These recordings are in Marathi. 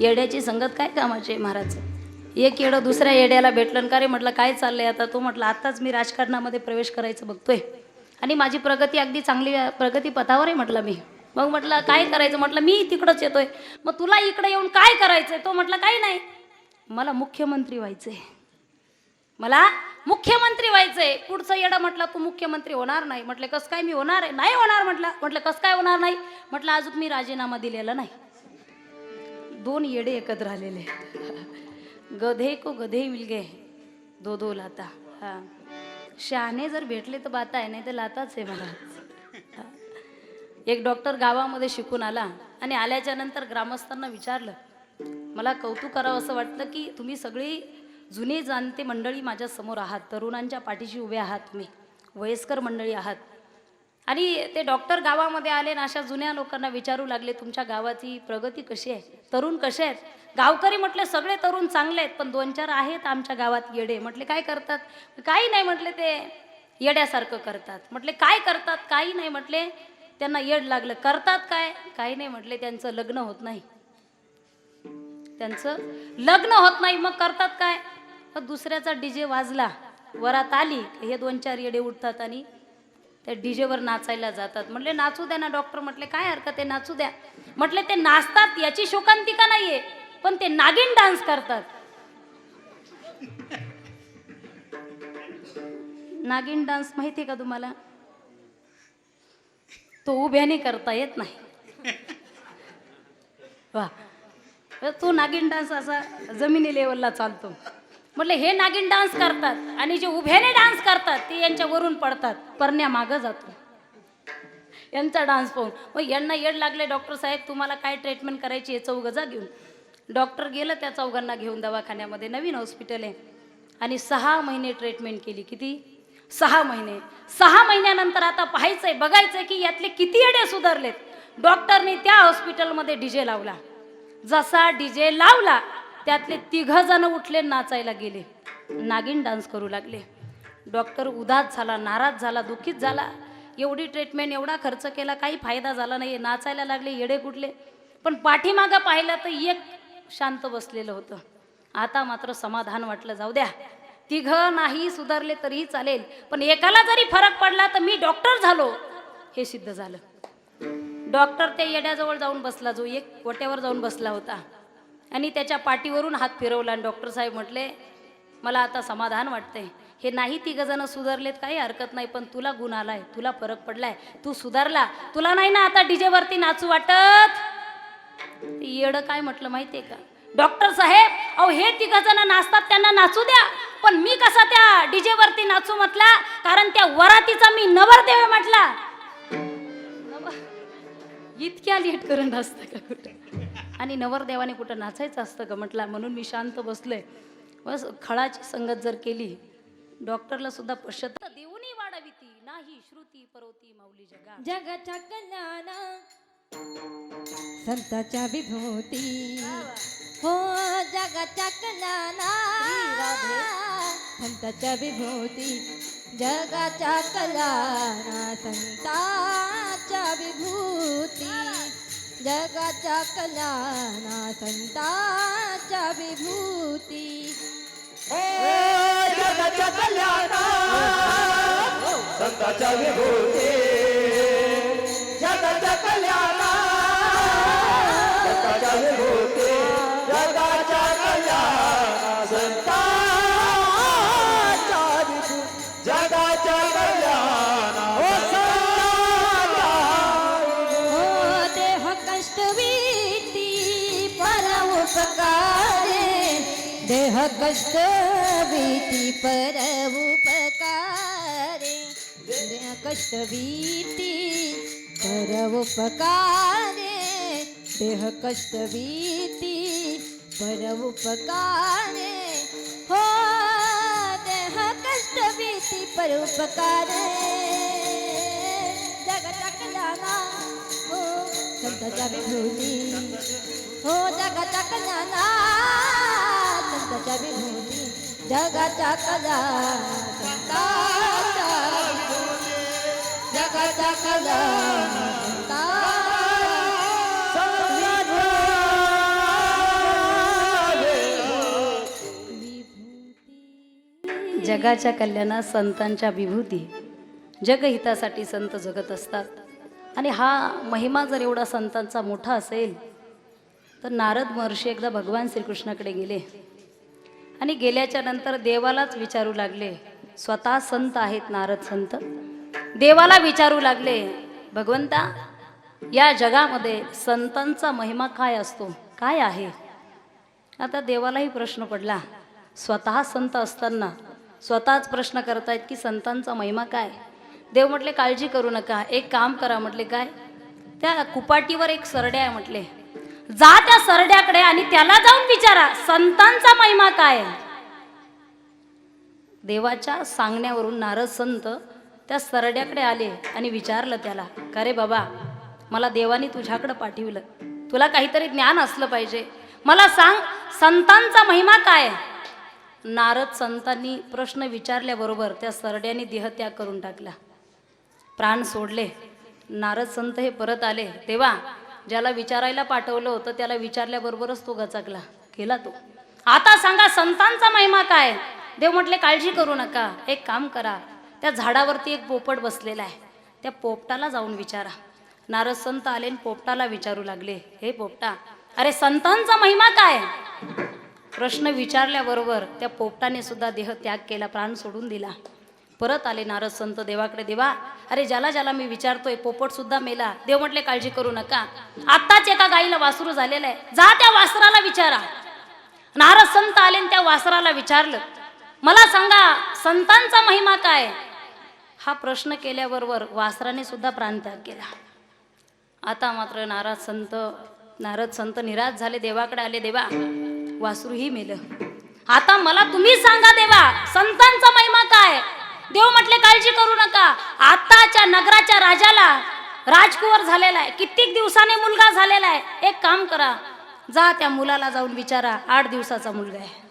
येड्याची संगत काय कामाची आहे महाराज? एक येडं दुसऱ्या येड्याला भेटलं का रे म्हटलं काय चाललंय आता? तो म्हटलं आत्ताच मी राजकारणामध्ये प्रवेश करायचं बघतोय. आणि माझी प्रगती अगदी चांगली प्रगती पथावर आहे म्हटलं मी. मग म्हटलं काय करायचं? म्हटलं मी तिकडंच येतोय. मग तुला इकडे येऊन काय करायचंय? तो म्हटलं काही नाही. मला मुख्यमंत्री व्हायचंय. मला मुख्यमंत्री व्हायचंय. पुढचं येडं? म्हटलं तू मुख्यमंत्री होणार नाही. म्हटलं कसं काय मी होणार आहे? नाही होणार म्हटलं. म्हटलं कसं काय होणार नाही? म्हटलं अजून मी राजीनामा दिलेला नाही. दोन येडे एकत्र आलेले गधे को गधे मिलगे दो दो लाता. हां. शहाणे जर भेटले तर बाता आहे नाही तर लाताच आहे मला. एक डॉक्टर गावामध्ये शिकून आला आणि आल्याच्यानंतर ग्रामस्थांना विचारलं मला कौतुक करावं असं वाटतं की तुम्ही सगळी जुने जाणते मंडळी माझ्यासमोर आहात. तरुणांच्या पाठीशी उभे आहात तुम्ही. वयस्कर मंडळी आहात. आणि ते डॉक्टर गावामध्ये आले आणि अशा जुन्या लोकांना विचारू लागले तुमच्या गावाची प्रगती कशी आहे? तरुण कसे आहेत? गावकरी म्हटले सगळे तरुण चांगले आहेत पण दोन चार आहेत आमच्या गावात येडे. म्हटले काय करतात? काही नाही म्हटले ते येड्यासारखं करतात. म्हटले काय करतात? काही नाही म्हटले त्यांना येड लागलं. करतात काय? काही नाही म्हटले त्यांचं लग्न होत नाही. त्यांचं लग्न होत नाही मग करतात काय? मग दुसऱ्याचा डीजे वाजला वरात आली हे दोन चार येडे उठतात आणि त्या डीजेवर नाचायला जातात. म्हटले नाचू द्या ना डॉक्टर म्हटले काय हरकत आहे नाचू द्या. म्हटले ते नाचतात याची शोकांतिका नाहीये पण ते नागिन डान्स करतात. नागिन डान्स माहिती आहे का तुम्हाला? तो उभ्याने करता येत नाही. वा. तो नागिन डान्स असा जमिनी लेवलला चालतो. म्हटलं हे नागिन डान्स करतात आणि जे उभ्याने डान्स करतात ते यांच्या वरून पडतात. परण्या मागं जातो. यांचा डान्स पाहून. मग यांना येड लागले डॉक्टर साहेब तुम्हाला काय ट्रीटमेंट करायची आहे? चौघजा घेऊन. डॉक्टर गेलं त्या चौघांना घेऊन दवाखान्यामध्ये नवीन हॉस्पिटल आहे. आणि सहा महिने ट्रीटमेंट केली. किती? सहा महिने. सहा महिन्यानंतर आता पाहायचंय बघायचंय की यातले किती येडे सुधारलेत. डॉक्टरने त्या हॉस्पिटलमध्ये डीजे लावला. जसा डीजे लावला त्यातले तिघंजणं जण उठले नाचायला गेले. नागिन डान्स करू लागले. डॉक्टर उदास झाला नाराज झाला दुःखीत झाला. एवढी ट्रीटमेंट एवढा खर्च केला काही फायदा झाला नाही नाचायला लागले येडे कुठले. पण पाठीमागं पाहिलं तर एक शांत बसलेलं होतं. आता मात्र समाधान वाटलं जाऊ द्या. तिघं नाही सुधारले तरीही चालेल. पण एकाला जरी फरक पडला तर मी डॉक्टर झालो हे सिद्ध झालं. डॉक्टर त्या येड्याजवळ जाऊन बसला जो एक गोट्यावर जाऊन बसला होता. आणि त्याच्या पाठीवरून हात फिरवला. आणि डॉक्टर साहेब म्हटले मला आता समाधान वाटतंय. हे नाही तिघजणं सुधारलेत काही हरकत नाही पण तुला गुण आलाय तुला फरक पडलाय. तू सुधारला. तुला नाही ना आता डीजेवरती नाचू वाटत? ते येडं काय म्हटलं माहितीये का? डॉक्टर साहेब अहो हे तिघजणं नाचतात त्यांना नाचू द्या. पण मी कसा त्या डीजेवरती नाचू म्हटला? कारण त्या वरातीचा मी नवरदेव म्हटला. इतक्या लेट करून नाचतं का कुठं? आणि नवरदेवाने कुठं नाचायचं असतं का? म्हटलं म्हणून मी शांत बसलोय. बस खळाची संगत जर केली डॉक्टरला सुद्धा पश्चात देऊनी वाढविती नाही श्रुती परवती माऊली जगा जगाच्या कल्याण संताच्या विभूती. हो जगाच्या कल्याण. संताच्या विभूती जगाच्या कल्याण संताच्या विभूती. जगाच्या कल्याण संताच्या विभूती. जगाच्या कल्याणा संताच्या विभूती. जगाच्या कल्याणा देह कष्ट पर उपकारे. देह कष्ट भीती पर उपकारे. देह कष्ट भीती पर उपकारे. हो देह कष्ट पर उपकारे. जगाच्या जाना हो संताच्या विभूती हो जगतक जाना संताच्या विभूती जगाचा कजा जगाचा विभूती जगाच्या कल्याणा कल्याणात संतांच्या विभूती. जगहितासाठी संत जगत असतात. आणि हा महिमा जर एवढा संतांचा मोठा असेल तर नारद महर्षी एकदा भगवान श्रीकृष्णाकडे गेले. आणि गेल्याच्यानंतर देवालाच विचारू लागले स्वतः संत आहेत नारद संत. देवाला विचारू लागले भगवंता या जगामध्ये संतांचा महिमा काय असतो? काय आहे? आता देवालाही प्रश्न पडला स्वतः संत असताना स्वतःच प्रश्न करतायत की संतांचा महिमा काय? देव म्हटले काळजी करू नका एक काम करा म्हटले काय? त्या कुपाटीवर एक सरड्या आहे म्हटले जा त्या सरड्याकडे आणि त्याला जाऊन विचारा संतांचा महिमा काय देवाच्या सांगण्यावरून नारद संत त्या सरड्याकडे आले आणि विचारलं त्याला का रे बाबा मला देवाने तुझ्याकडं पाठवलं. तुला काहीतरी ज्ञान असलं पाहिजे. मला सांग संतांचा महिमा काय आहे? नारद संतांनी प्रश्न विचारल्याबरोबर त्या सरड्याने देहत्याग करून टाकला. प्राण सोडले. नारद संत हे परत आले तेव्हा ज्याला विचारायला पाठवलं होतं त्याला विचारल्याबरोबरच तो गचकला. केला तो. आता सांगा संतांचा महिमा काय? देव म्हटले काळजी करू नका. एक काम करा. त्या झाडावरती एक पोपट बसलेला आहे. त्या पोपटाला जाऊन विचारा. नारद संत आले आणि पोपटाला विचारू लागले. हे पोपटा अरे संतांचा महिमा काय? प्रश्न विचारल्याबरोबर त्या पोपटाने सुद्धा देह त्याग केला प्राण सोडून दिला. परत आले नारद संत देवाकडे देवा अरे ज्याला ज्याला मी विचारतोय पोपटसुद्धा मेला. देव म्हटले काळजी करू नका. आत्ताच एका गाईला वासरू झालेलं आहे. जा त्या वासराला विचारा. नारद संत आले त्या वासराला विचारलं मला सांगा संतांचा महिमा काय? हा प्रश्न केल्याबरोबर वासराने सुद्धा प्राणत्याग केला. आता मात्र नारद संत नारद संत निराश झाले. देवाकडे आले देवा वासरूही मेलं. आता मला तुम्ही सांगा देवा संतांचा महिमा काय? देव म्हटले काळजी करू नका. आताच्या नगराच्या राजाला राजकुवर झालेला आहे. कित्येक दिवसाने मुलगा झालेला आहे. एक काम करा. जा त्या मुलाला जाऊन विचारा. आठ दिवसाचा मुलगा आहे.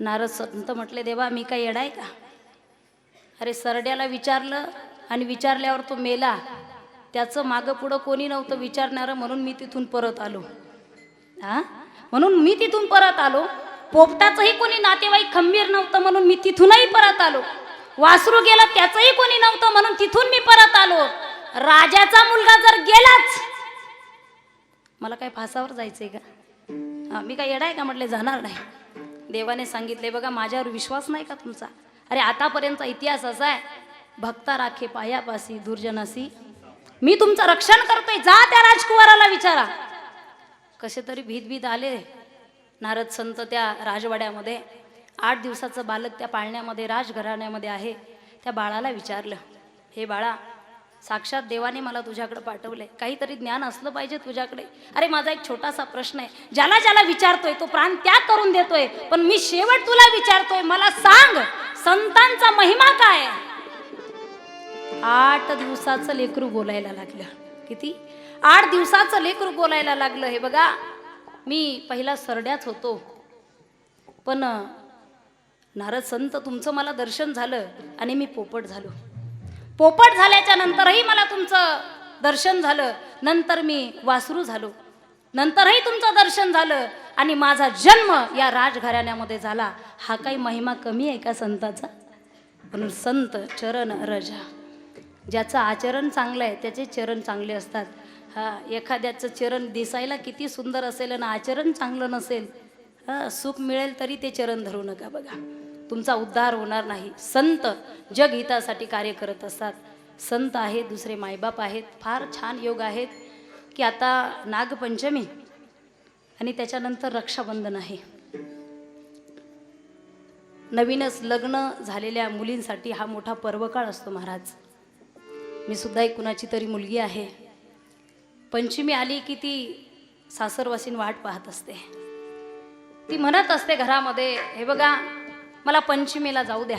नारद संत म्हटले देवा मी काय येडाय का? अरे सरड्याला विचारलं आणि विचारल्यावर तो मेला. त्याचं मागं पुढं कोणी नव्हतं विचारणारं म्हणून मी तिथून परत आलो. हा म्हणून मी तिथून परत आलो. पोपटाचंही कोणी नातेवाईक खंबीर नव्हतं म्हणून मी तिथूनही परत आलो. वासरू गेला त्याचंही कोणी नव्हतं म्हणून तिथून मी परत आलो. राजाचा मुलगा जर गेलाच मला काय फासावर जायचंय का? हा, मी काय येडाय का म्हटले जाणार नाही. देवाने सांगितले बघा माझ्यावर विश्वास नाही का तुमचा? अरे आतापर्यंतचा इतिहास असा आहे भक्ता राखे पायापासी दुर्जनासी. मी तुमचं रक्षण करतोय जा त्या राजकुमाराला विचारा. कसे तरी भीत भीत आले नारद संत त्या राजवाड्यामध्ये. आठ दिवसाचं बालक त्या पाळण्यामध्ये राजघराण्यामध्ये आहे त्या बाळाला विचारलं हे बाळा साक्षात देवाने मला तुझ्याकडे पाठवलंय. काहीतरी ज्ञान असलं पाहिजे तुझ्याकडे. अरे माझा एक छोटासा प्रश्न आहे. ज्याला ज्याला विचारतोय तो प्राण त्याग करून देतोय. पण मी शेवट तुला विचारतोय मला सांग संतांचा महिमा काय आठ दिवसाचं लेकरू बोलायला लागलं. किती? आठ दिवसाचं लेकरू बोलायला लागलं. हे बघा मी पहिला सरड्याच होतो. पण नारद संत तुमचं मला दर्शन झालं आणि मी पोपट झालो. पोपट झाल्याच्या नंतरही मला तुमचं दर्शन झालं. नंतर मी वासरू झालो. नंतरही तुमचं दर्शन झालं आणि माझा जन्म या राजघराण्यामध्ये झाला. हा काही महिमा कमी आहे का संताचा? म्हणून संत चरण रजा. ज्याचं आचरण चांगलं आहे त्याचे चरण चांगले असतात. हा एखाद्याचं चरण दिसायला किती सुंदर असेल आणि आचरण चांगलं नसेल हां सुख मिळेल तरी ते चरण धरू नका बघा. तुमचा उद्धार होणार नाही. संत जगहितासाठी कार्य करत असतात. संत आहेत दुसरे मायबाप आहेत. फार छान योग आहेत की आता नागपंचमी आणि त्याच्यानंतर रक्षाबंधन आहे. नवीनच लग्न झालेल्या मुलींसाठी हा मोठा पर्वकाळ असतो महाराज. मी सुद्धा एक कुणाची तरी मुलगी आहे. पंचमी आली की ती सासरवासीन वाट पाहत असते. ती म्हणत असते घरामध्ये हे बघा मला पंचमीला जाऊ द्या.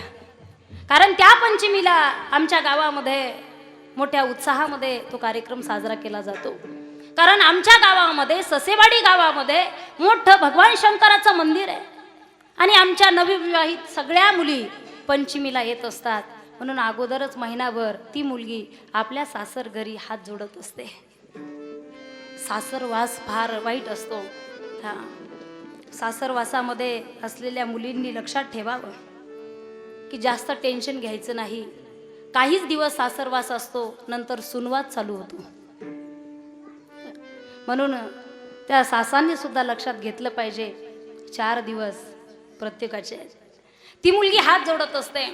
कारण त्या पंचमीला आमच्या गावामध्ये मोठ्या उत्साहामध्ये तो कार्यक्रम साजरा केला जातो. कारण आमच्या गावामध्ये ससेवाडी गावामध्ये मोठं भगवान शंकराचं मंदिर आहे. आणि आमच्या नवविवाहित सगळ्या मुली पंचमीला येत असतात. म्हणून अगोदरच महिनाभर ती मुलगी आपल्या सासर घरी हात जोडत असते. सासरवास फार वाईट असतो. हा. सासरवासामध्ये असलेल्या मुलींनी लक्षात ठेवावं की जास्त टेन्शन घ्यायचं नाही. काहीच दिवस सासरवास असतो नंतर सुनवाद चालू होतो. म्हणून त्या सासांनी सुद्धा लक्षात घेतलं पाहिजे चार दिवस प्रत्येकाचे. ती मुलगी हात जोडत असते.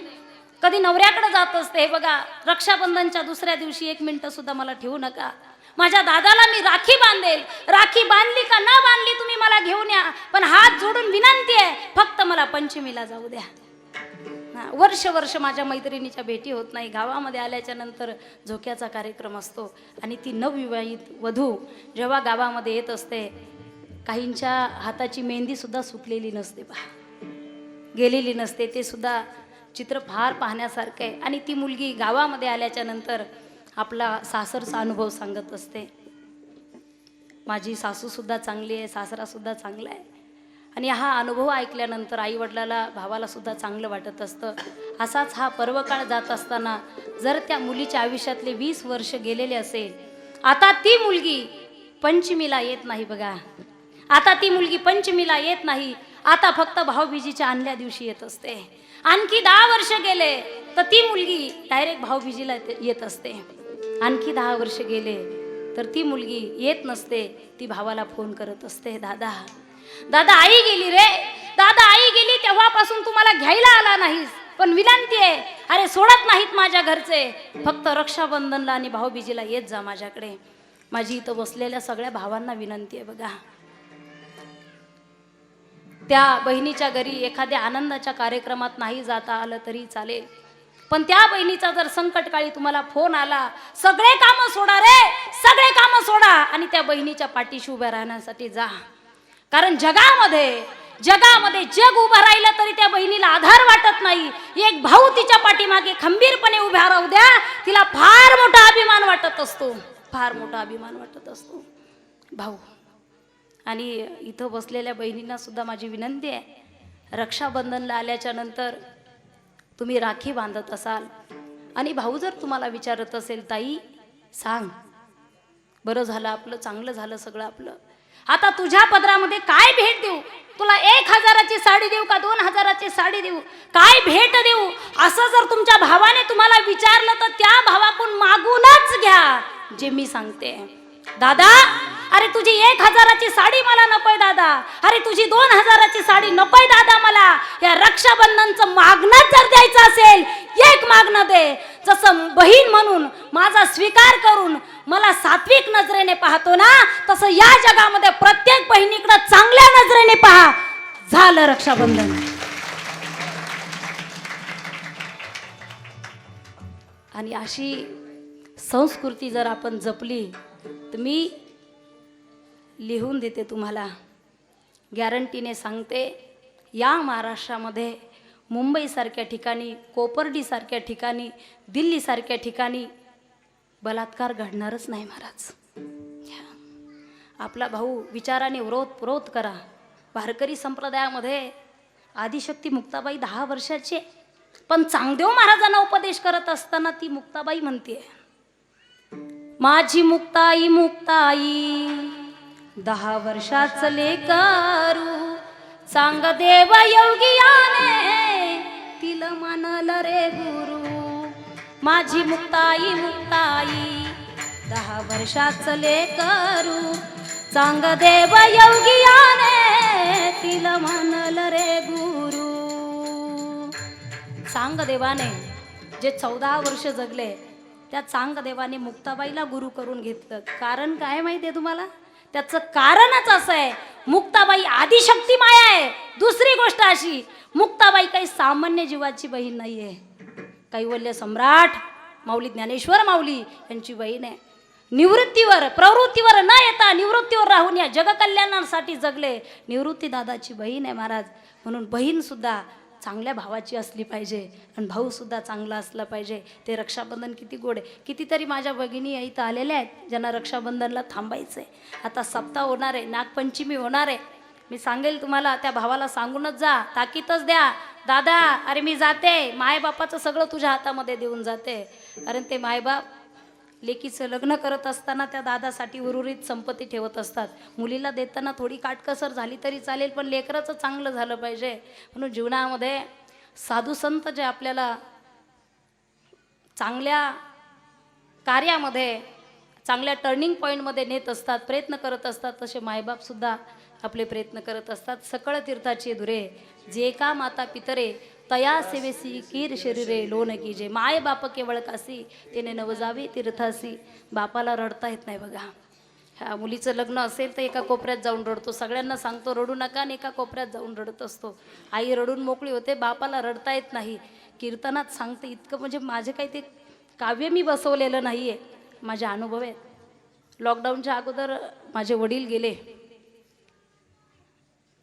कधी नवऱ्याकडे जात असते. हे बघा रक्षाबंधनच्या दुसऱ्या दिवशी एक मिनिटं सुद्धा मला ठेवू नका. माझ्या दादाला मी राखी बांधेल. राखी बांधली का न बांधली तुम्ही मला घेऊन या. पण हात जोडून विनंती आहे फक्त मला पंचमीला जाऊ द्या. वर्ष वर्ष माझ्या मैत्रिणीच्या भेटी होत नाही. गावामध्ये आल्याच्यानंतर झोक्याचा कार्यक्रम असतो आणि ती नवविवाहित वधू जेव्हा गावामध्ये येत असते काहींच्या हाताची मेहंदी सुद्धा नसते पहा. गेलेली नसते ते सुद्धा चित्र फार पाहण्यासारखं आहे. आणि ती मुलगी गावामध्ये आल्याच्यानंतर आपला सासरचा अनुभव सांगत असते. माझी सासूसुद्धा चांगली आहे सासरासुद्धा चांगला आहे. आणि हा अनुभव ऐकल्यानंतर आईवडिलाला भावालासुद्धा चांगलं वाटत असतं. असाच हा पर्वकाळ जात असताना जर त्या मुलीच्या आयुष्यातले वीस वर्ष गेलेले असेल आता ती मुलगी पंचमीला येत नाही बघा. आता ती मुलगी पंचमीला येत नाही. आता फक्त भाऊबीजीच्या आणल्या दिवशी येत असते. आणखी दहा वर्ष गेले तर ती मुलगी डायरेक्ट भाऊबीजीला येत असते. आणखी दहा वर्ष गेले तर ती मुलगी येत नसते ती भावाला फोन करत असते दादा दादा आई गेली रे. दादा आई गेली तेव्हापासून तुम्हाला घ्यायला आला नाहीस. पण विनंती आहे अरे सोडत नाहीत माझ्या घरचे. फक्त रक्षाबंधनला आणि भाऊबीजीला येत जा माझ्याकडे. माझी इथं बसलेल्या सगळ्या भावांना विनंती आहे बघा. त्या बहिणीच्या घरी एखाद्या आनंदाच्या कार्यक्रमात नाही जाता आलं तरी चालेल. पण त्या बहिणीचा जर संकटकाळी तुम्हाला फोन आला सगळे कामं सोडा रे सगळे कामं सोडा आणि त्या बहिणीच्या पाठीशी उभ्या राहण्यासाठी जा. कारण जगामध्ये जगामध्ये जग उभं राहिलं तरी त्या बहिणीला आधार वाटत नाही. एक भाऊ तिच्या पाठीमागे खंबीरपणे उभ्या राहू द्या तिला फार मोठा अभिमान वाटत असतो. फार मोठा अभिमान वाटत असतो. भाऊ आणि इथं बसलेल्या बहिणींना सुद्धा माझी विनंती आहे. रक्षाबंधनला आल्याच्यानंतर तुम्ही राखी बांधत असाल. आणि भाऊ जर तुम्हाला विचारत असेल ताई सांग. बरं झालं आपलं चांगलं झालं सगळं आपलं. आता तुझ्या पदरामध्ये काय भेट देऊ? तुला एक हजाराची साडी देऊ का दोन हजाराची साडी देऊ? काय भेट देऊ? असं जर तुमच्या भावाने तुम्हाला विचारलं तर त्या भावाकडून मागूनच घ्या जे मी सांगते. दादा अरे तुझी एक हजाराची साडी मला नकोय दादा. अरे तुझी दोन हजाराची साडी नकोय दादा मला. या रक्षाबंधनचं मागणं जर द्यायचं असेल एक मागणं दे. जसं बहीण म्हणून माझा स्वीकार करून मला सात्विक नजरेने पाहतो ना तसं या जगामध्ये प्रत्येक बहिणीकडे चांगल्या नजरेने पहा. झालं रक्षाबंधन. आणि अशी संस्कृती जर आपण जपली तर मी लिहून देते तुम्हाला. गॅरंटीने सांगते या महाराष्ट्रामध्ये मुंबईसारख्या ठिकाणी कोपर्डीसारख्या ठिकाणी दिल्लीसारख्या ठिकाणी बलात्कार घडणारच नाही महाराज. आपला भाऊ विचाराने व्रोत प्रोत करा. वारकरी संप्रदायामध्ये आदिशक्ती मुक्ताबाई दहा वर्षाची पण चांगदेव महाराजांना उपदेश करत असताना ती मुक्ताबाई म्हणते माझी मुक्ताई मुक्ताई दहा वर्षाच लेकरू. सांग देव योगियाने तिला मानल रे गुरु. माझी मुक्ताई मुक्ताई दहा वर्षाच लेकरू. सांग देव योगियाने तिला मानल रे गुरु. सांग देवाने जे चौदा वर्ष जगले त्या चांगदेवाने मुक्ताबाईला गुरु करून घेतलं. कारण काय माहिती आहे तुम्हाला? त्याचं कारणच असं आहे. मुक्ताबाई आदिशक्ती माया आहे. दुसरी गोष्ट अशी मुक्ताबाई काही सामान्य जीवाची बहीण नाही आहे कैवल्य सम्राट माऊली ज्ञानेश्वर माऊली यांची बहीण आहे. निवृत्तीवर प्रवृत्तीवर न येता निवृत्तीवर राहून या जगकल्याणासाठी जगले. निवृत्ती दादाची बहीण आहे महाराज. म्हणून बहीण सुद्धा चांगल्या भावाची असली पाहिजे. आणि भाऊसुद्धा चांगला असला पाहिजे. ते रक्षाबंधन किती गोड आहे. कितीतरी माझ्या भगिनी इथं आलेल्या आहेत ज्यांना रक्षाबंधनला थांबायचं आहे आता सप्ताह होणार आहे नागपंचमी होणार आहे. मी सांगेल तुम्हाला त्या भावाला सांगूनच जा. ताकीतच द्या. दादा अरे मी जाते. मायबापाचं सगळं तुझ्या हातामध्ये देऊन जाते. कारण ते मायबाप लेकीचं लग्न करत असताना त्या दादासाठी उर्वरित संपत्ती ठेवत असतात. मुलीला देताना थोडी काटकसर झाली तरी चालेल पण लेकराचं चांगलं झालं पाहिजे. म्हणून जीवनामध्ये साधू संत जे आपल्याला चांगल्या कार्यामध्ये चांगल्या टर्निंग पॉईंटमध्ये नेत असतात प्रयत्न करत असतात तसे मायबापसुद्धा आपले प्रयत्न करत असतात. सकळ तीर्थाची धुरे जे का माता पितरे तया सेवेसी कीर शरीरे लोन की जे माय बाप केवळ कासी तिने नवजावी तीर्थासी बापाला रडता येत नाही बघा ह्या मुलीचं लग्न असेल तर एका कोपऱ्यात जाऊन रडतो सगळ्यांना सांगतो रडू नका आणि एका कोपऱ्यात जाऊन रडत असतो आई रडून मोकळी होते बापाला रडता येत नाही कीर्तनात सांगते इतकं म्हणजे माझे काही ते काव्य मी बसवलेलं नाही आहे माझे अनुभव आहेत लॉकडाऊनच्या अगोदर माझे वडील गेले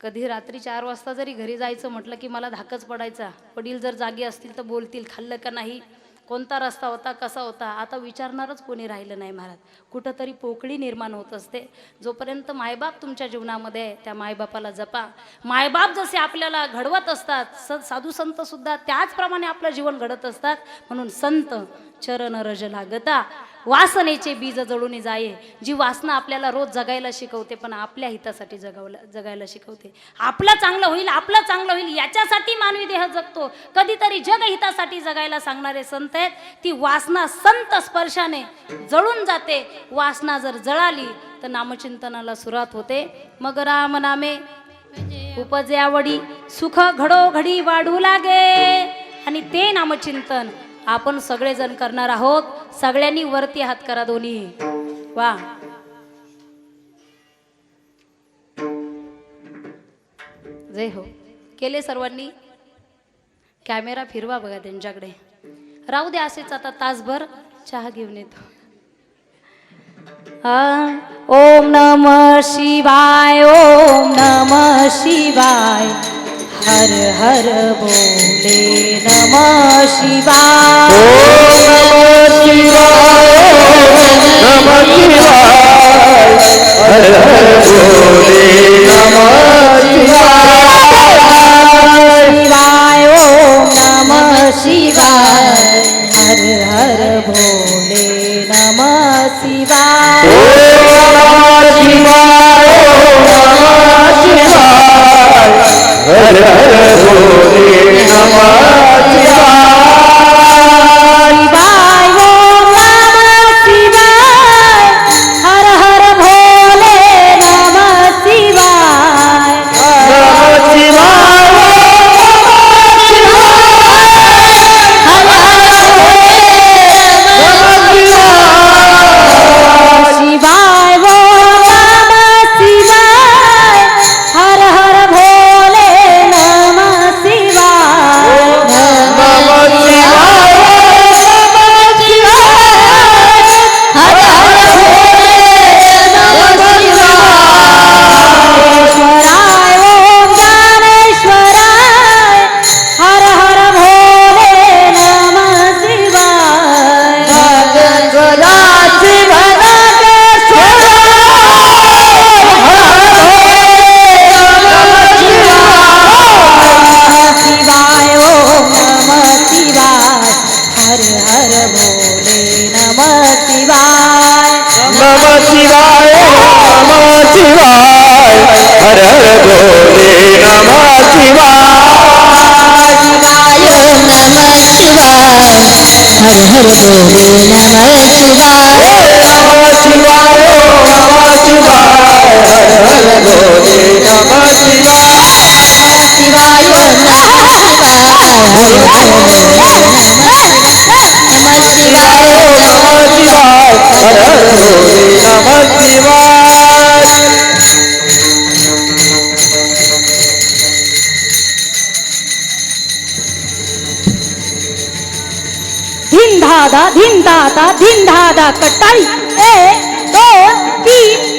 कधी रात्री चार वाजता जरी घरी जायचं म्हटलं की मला धाकच पडायचा. वडील जर जागे असतील तर बोलतील खाल्लं का नाही कोणता रस्ता होता कसा होता आता विचारणारच कोणी राहिलं नाही महाराज. कुठंतरी पोकळी निर्माण होत असते. जोपर्यंत मायबाप तुमच्या जीवनामध्ये आहे त्या मायबापाला जपा. मायबाप जसे आपल्याला घडवत असतात स साधू संतसुद्धा त्याचप्रमाणे आपलं जीवन घडत असतात. म्हणून संत चरण रज लागता. वासनेचे बीज जळून जाये. जी वासना आपल्याला रोज जगायला शिकवते पण आपल्या हितासाठी जगावला जगायला शिकवते. आपलं चांगलं होईल आपलं चांगलं होईल याच्यासाठी मानवी देह जगतो. कधीतरी जगहितासाठी जगायला सांगणारे संत आहेत. ती वासना संत स्पर्शाने जळून जाते. वासना जर जळाली तर नामचिंतनाला सुरुवात होते. मग राम नामे उपजे आवडी सुख घडोघडी वाढू लागे. आणि ते नामचिंतन आपण सगळेजण करणार आहोत. सगळ्यांनी वरती हात करा दोन्ही. वा. जय हो. केले सर्वांनी? कॅमेरा फिरवा बघा त्यांच्याकडे. राहू दे असेच आता तासभर. चहा घेऊन येतो. ओम नम शिवाय ओम नम शिवाय. हर हर बोले नमः शिवा नमः शिवाय हर हर बोले नमः शिवाय। हर हर भोले नम शिवाय नम शिवाय नम शिवाय हर हर भोले नम शिवाय शिवाय नमः शिवाय हर हर भोले नमः शिवाय नम शिवाय नम शिवाय हर हर भोले नम शिवाय शिवाय नमः शिवाय हर हर भोले धिन धादा धिन दादा धिन धादा कट्टाळी एक दोन तीन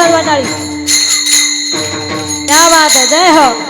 वा वा टाळी वाजवा टाळी क्या बात